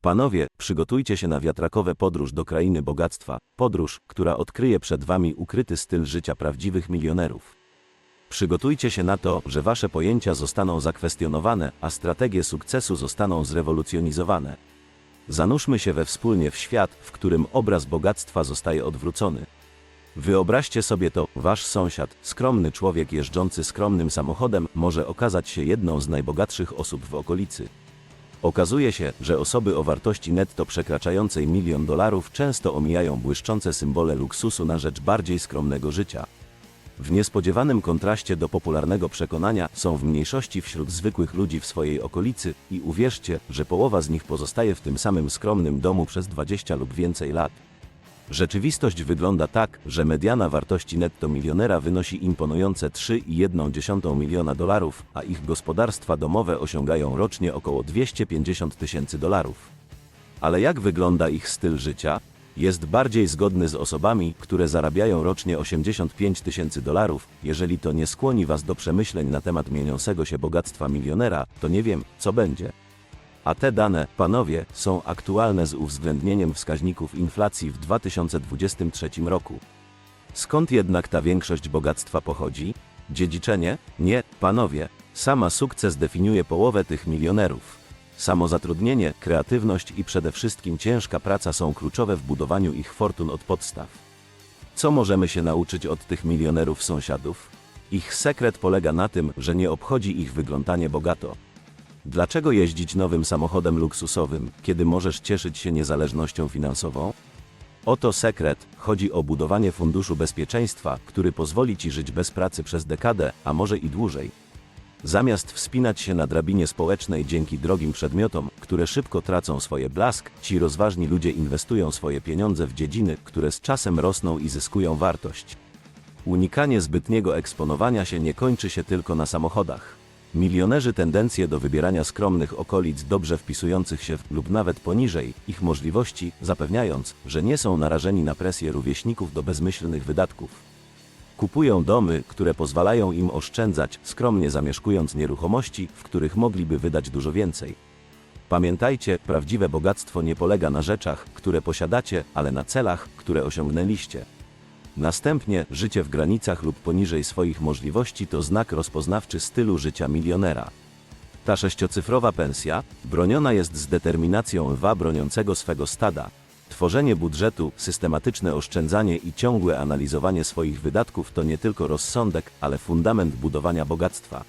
Panowie, przygotujcie się na wiatrakowe podróż do krainy bogactwa, podróż, która odkryje przed wami ukryty styl życia prawdziwych milionerów. Przygotujcie się na to, że wasze pojęcia zostaną zakwestionowane, a strategie sukcesu zostaną zrewolucjonizowane. Zanurzmy się we wspólnie w świat, w którym obraz bogactwa zostaje odwrócony. Wyobraźcie sobie to, wasz sąsiad, skromny człowiek jeżdżący skromnym samochodem, może okazać się jedną z najbogatszych osób w okolicy. Okazuje się, że osoby o wartości netto przekraczającej milion dolarów często omijają błyszczące symbole luksusu na rzecz bardziej skromnego życia. W niespodziewanym kontraście do popularnego przekonania są w mniejszości wśród zwykłych ludzi w swojej okolicy i uwierzcie, że połowa z nich pozostaje w tym samym skromnym domu przez 20 lub więcej lat. Rzeczywistość wygląda tak, że mediana wartości netto milionera wynosi imponujące 3,1 miliona dolarów, a ich gospodarstwa domowe osiągają rocznie około 250 tysięcy dolarów. Ale jak wygląda ich styl życia? Jest bardziej zgodny z osobami, które zarabiają rocznie 85 tysięcy dolarów. Jeżeli to nie skłoni Was do przemyśleń na temat mieniącego się bogactwa milionera, to nie wiem, co będzie. A te dane, panowie, są aktualne z uwzględnieniem wskaźników inflacji w 2023 roku. Skąd jednak ta większość bogactwa pochodzi? Dziedziczenie? Nie, panowie. Sama sukces definiuje połowę tych milionerów. Samozatrudnienie, kreatywność i przede wszystkim ciężka praca są kluczowe w budowaniu ich fortun od podstaw. Co możemy się nauczyć od tych milionerów sąsiadów? Ich sekret polega na tym, że nie obchodzi ich wyglądanie bogato. Dlaczego jeździć nowym samochodem luksusowym, kiedy możesz cieszyć się niezależnością finansową? Oto sekret: chodzi o budowanie funduszu bezpieczeństwa, który pozwoli ci żyć bez pracy przez dekadę, a może i dłużej. Zamiast wspinać się na drabinie społecznej dzięki drogim przedmiotom, które szybko tracą swoje blask, ci rozważni ludzie inwestują swoje pieniądze w dziedziny, które z czasem rosną i zyskują wartość. Unikanie zbytniego eksponowania się nie kończy się tylko na samochodach. Milionerzy tendencję do wybierania skromnych okolic dobrze wpisujących się w, lub nawet poniżej ich możliwości, zapewniając, że nie są narażeni na presję rówieśników do bezmyślnych wydatków. Kupują domy, które pozwalają im oszczędzać, skromnie zamieszkując nieruchomości, w których mogliby wydać dużo więcej. Pamiętajcie, prawdziwe bogactwo nie polega na rzeczach, które posiadacie, ale na celach, które osiągnęliście. Następnie, życie w granicach lub poniżej swoich możliwości to znak rozpoznawczy stylu życia milionera. Ta sześciocyfrowa pensja broniona jest z determinacją lwa broniącego swego stada. Tworzenie budżetu, systematyczne oszczędzanie i ciągłe analizowanie swoich wydatków to nie tylko rozsądek, ale fundament budowania bogactwa.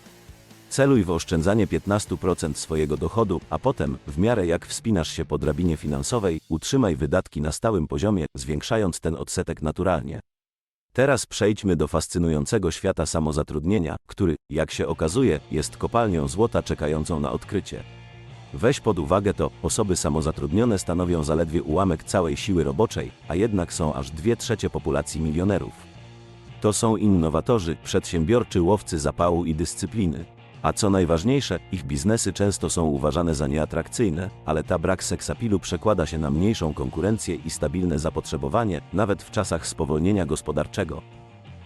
Celuj w oszczędzanie 15% swojego dochodu, a potem, w miarę jak wspinasz się po drabinie finansowej, utrzymaj wydatki na stałym poziomie, zwiększając ten odsetek naturalnie. Teraz przejdźmy do fascynującego świata samozatrudnienia, który, jak się okazuje, jest kopalnią złota czekającą na odkrycie. Weź pod uwagę to, osoby samozatrudnione stanowią zaledwie ułamek całej siły roboczej, a jednak są aż dwie trzecie populacji milionerów. To są innowatorzy, przedsiębiorczy łowcy zapału i dyscypliny. A co najważniejsze, ich biznesy często są uważane za nieatrakcyjne, ale ta brak seksapilu przekłada się na mniejszą konkurencję i stabilne zapotrzebowanie, nawet w czasach spowolnienia gospodarczego.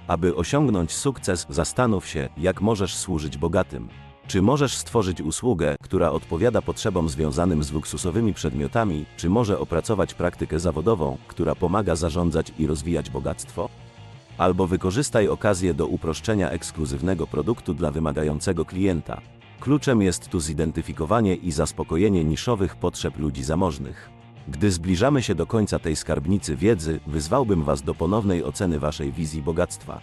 Aby osiągnąć sukces, zastanów się, jak możesz służyć bogatym. Czy możesz stworzyć usługę, która odpowiada potrzebom związanym z luksusowymi przedmiotami, czy może opracować praktykę zawodową, która pomaga zarządzać i rozwijać bogactwo? Albo wykorzystaj okazję do uproszczenia ekskluzywnego produktu dla wymagającego klienta. Kluczem jest tu zidentyfikowanie i zaspokojenie niszowych potrzeb ludzi zamożnych. Gdy zbliżamy się do końca tej skarbnicy wiedzy, wyzwałbym Was do ponownej oceny Waszej wizji bogactwa.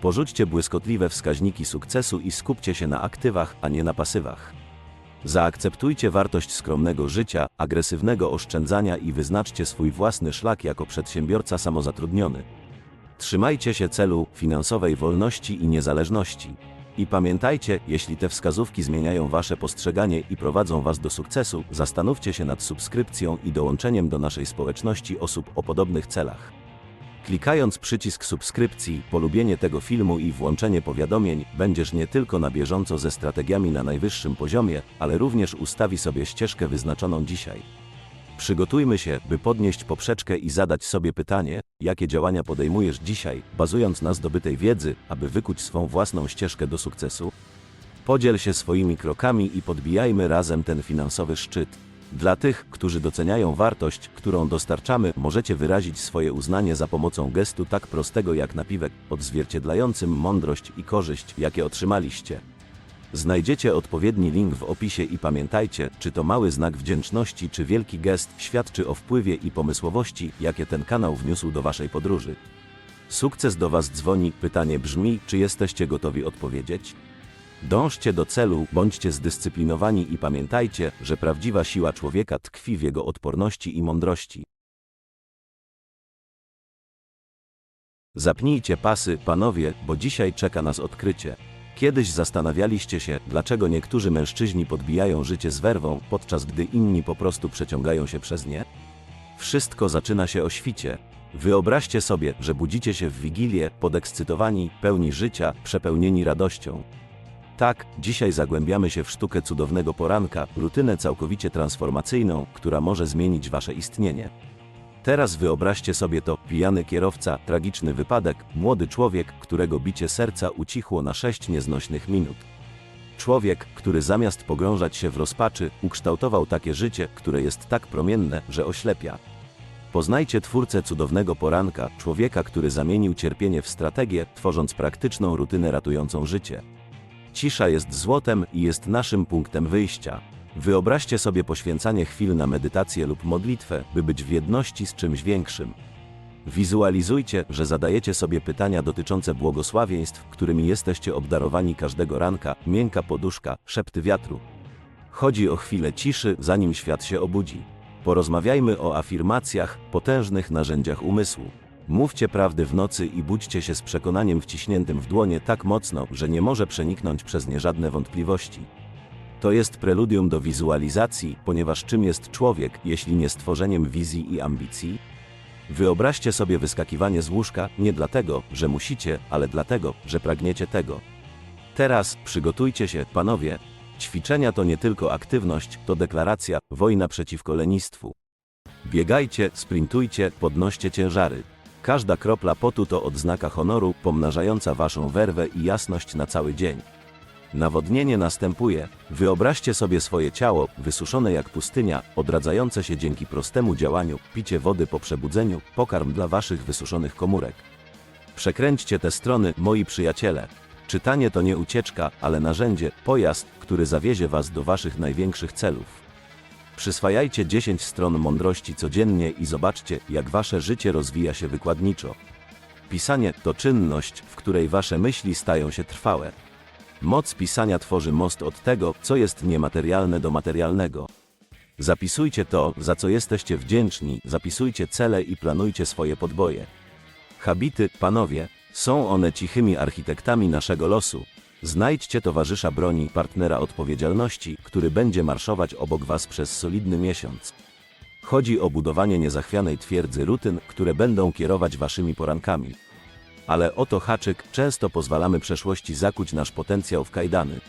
Porzućcie błyskotliwe wskaźniki sukcesu i skupcie się na aktywach, a nie na pasywach. Zaakceptujcie wartość skromnego życia, agresywnego oszczędzania i wyznaczcie swój własny szlak jako przedsiębiorca samozatrudniony. Trzymajcie się celu finansowej wolności i niezależności. I pamiętajcie, jeśli te wskazówki zmieniają Wasze postrzeganie i prowadzą Was do sukcesu, zastanówcie się nad subskrypcją i dołączeniem do naszej społeczności osób o podobnych celach. Klikając przycisk subskrypcji, polubienie tego filmu i włączenie powiadomień, będziesz nie tylko na bieżąco ze strategiami na najwyższym poziomie, ale również ustawi sobie ścieżkę wyznaczoną dzisiaj. Przygotujmy się, by podnieść poprzeczkę i zadać sobie pytanie, jakie działania podejmujesz dzisiaj, bazując na zdobytej wiedzy, aby wykuć swą własną ścieżkę do sukcesu? Podziel się swoimi krokami i podbijajmy razem ten finansowy szczyt. Dla tych, którzy doceniają wartość, którą dostarczamy, możecie wyrazić swoje uznanie za pomocą gestu tak prostego jak napiwek, odzwierciedlającym mądrość i korzyść, jakie otrzymaliście. Znajdziecie odpowiedni link w opisie i pamiętajcie, czy to mały znak wdzięczności, czy wielki gest świadczy o wpływie i pomysłowości, jakie ten kanał wniósł do Waszej podróży. Sukces do Was dzwoni, pytanie brzmi, czy jesteście gotowi odpowiedzieć? Dążcie do celu, bądźcie zdyscyplinowani i pamiętajcie, że prawdziwa siła człowieka tkwi w jego odporności i mądrości. Zapnijcie pasy, panowie, bo dzisiaj czeka nas odkrycie. Kiedyś zastanawialiście się, dlaczego niektórzy mężczyźni podbijają życie z werwą, podczas gdy inni po prostu przeciągają się przez nie? Wszystko zaczyna się o świcie. Wyobraźcie sobie, że budzicie się w wigilię, podekscytowani, pełni życia, przepełnieni radością. Tak, dzisiaj zagłębiamy się w sztukę cudownego poranka, rutynę całkowicie transformacyjną, która może zmienić wasze istnienie. Teraz wyobraźcie sobie to, pijany kierowca, tragiczny wypadek, młody człowiek, którego bicie serca ucichło na sześć nieznośnych minut. Człowiek, który zamiast pogrążać się w rozpaczy, ukształtował takie życie, które jest tak promienne, że oślepia. Poznajcie twórcę cudownego poranka, człowieka, który zamienił cierpienie w strategię, tworząc praktyczną rutynę ratującą życie. Cisza jest złotem i jest naszym punktem wyjścia. Wyobraźcie sobie poświęcanie chwil na medytację lub modlitwę, by być w jedności z czymś większym. Wizualizujcie, że zadajecie sobie pytania dotyczące błogosławieństw, którymi jesteście obdarowani każdego ranka, miękka poduszka, szepty wiatru. Chodzi o chwilę ciszy, zanim świat się obudzi. Porozmawiajmy o afirmacjach, potężnych narzędziach umysłu. Mówcie prawdy w nocy i budźcie się z przekonaniem wciśniętym w dłonie tak mocno, że nie może przeniknąć przez nie żadne wątpliwości. To jest preludium do wizualizacji, ponieważ czym jest człowiek, jeśli nie stworzeniem wizji i ambicji? Wyobraźcie sobie wyskakiwanie z łóżka nie dlatego, że musicie, ale dlatego, że pragniecie tego. Teraz przygotujcie się, panowie. Ćwiczenia to nie tylko aktywność, to deklaracja, wojna przeciwko lenistwu. Biegajcie, sprintujcie, podnoście ciężary. Każda kropla potu to odznaka honoru, pomnażająca waszą werwę i jasność na cały dzień. Nawodnienie następuje. Wyobraźcie sobie swoje ciało, wysuszone jak pustynia, odradzające się dzięki prostemu działaniu, picie wody po przebudzeniu, pokarm dla waszych wysuszonych komórek. Przekręćcie te strony, moi przyjaciele. Czytanie to nie ucieczka, ale narzędzie, pojazd, który zawiezie was do waszych największych celów. Przyswajajcie 10 stron mądrości codziennie i zobaczcie, jak wasze życie rozwija się wykładniczo. Pisanie to czynność, w której wasze myśli stają się trwałe. Moc pisania tworzy most od tego, co jest niematerialne do materialnego. Zapisujcie to, za co jesteście wdzięczni, zapisujcie cele i planujcie swoje podboje. Habity, panowie, są one cichymi architektami naszego losu. Znajdźcie towarzysza broni, partnera odpowiedzialności, który będzie marszować obok was przez solidny miesiąc. Chodzi o budowanie niezachwianej twierdzy rutyn, które będą kierować waszymi porankami. Ale oto haczyk, często pozwalamy przeszłości zakuć nasz potencjał w kajdany.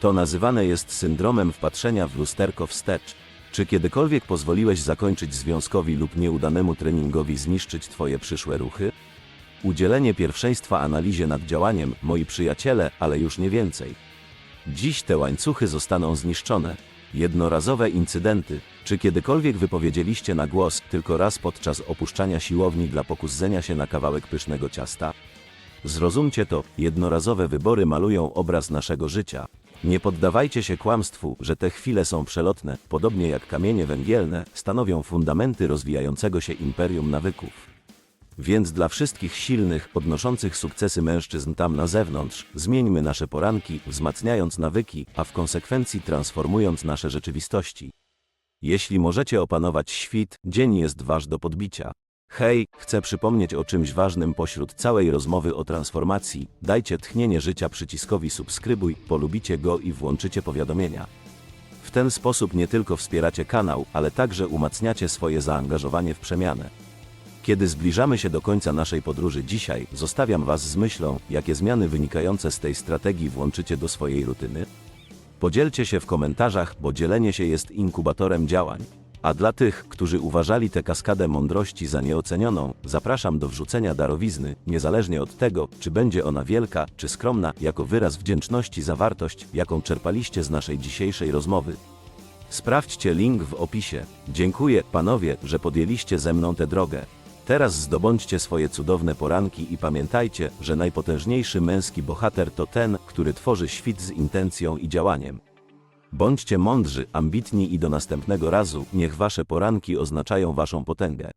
To nazywane jest syndromem wpatrzenia w lusterko wstecz. Czy kiedykolwiek pozwoliłeś zakończyć związkowi lub nieudanemu treningowi zniszczyć twoje przyszłe ruchy? Udzielenie pierwszeństwa analizie nad działaniem, moi przyjaciele, ale już nie więcej. Dziś te łańcuchy zostaną zniszczone. Jednorazowe incydenty. Czy kiedykolwiek wypowiedzieliście na głos, tylko raz podczas opuszczania siłowni dla pokuszenia się na kawałek pysznego ciasta? Zrozumcie to, jednorazowe wybory malują obraz naszego życia. Nie poddawajcie się kłamstwu, że te chwile są przelotne, podobnie jak kamienie węgielne, stanowią fundamenty rozwijającego się imperium nawyków. Więc dla wszystkich silnych, podnoszących sukcesy mężczyzn tam na zewnątrz, zmieńmy nasze poranki, wzmacniając nawyki, a w konsekwencji transformując nasze rzeczywistości. Jeśli możecie opanować świt, dzień jest wasz do podbicia. Hej, chcę przypomnieć o czymś ważnym pośród całej rozmowy o transformacji. Dajcie tchnienie życia przyciskowi subskrybuj, polubicie go i włączycie powiadomienia. W ten sposób nie tylko wspieracie kanał, ale także umacniacie swoje zaangażowanie w przemianę. Kiedy zbliżamy się do końca naszej podróży dzisiaj, zostawiam Was z myślą, jakie zmiany wynikające z tej strategii włączycie do swojej rutyny. Podzielcie się w komentarzach, bo dzielenie się jest inkubatorem działań. A dla tych, którzy uważali tę kaskadę mądrości za nieocenioną, zapraszam do wrzucenia darowizny, niezależnie od tego, czy będzie ona wielka, czy skromna, jako wyraz wdzięczności za wartość, jaką czerpaliście z naszej dzisiejszej rozmowy. Sprawdźcie link w opisie. Dziękuję, panowie, że podjęliście ze mną tę drogę. Teraz zdobądźcie swoje cudowne poranki i pamiętajcie, że najpotężniejszy męski bohater to ten, który tworzy świt z intencją i działaniem. Bądźcie mądrzy, ambitni i do następnego razu, niech wasze poranki oznaczają waszą potęgę.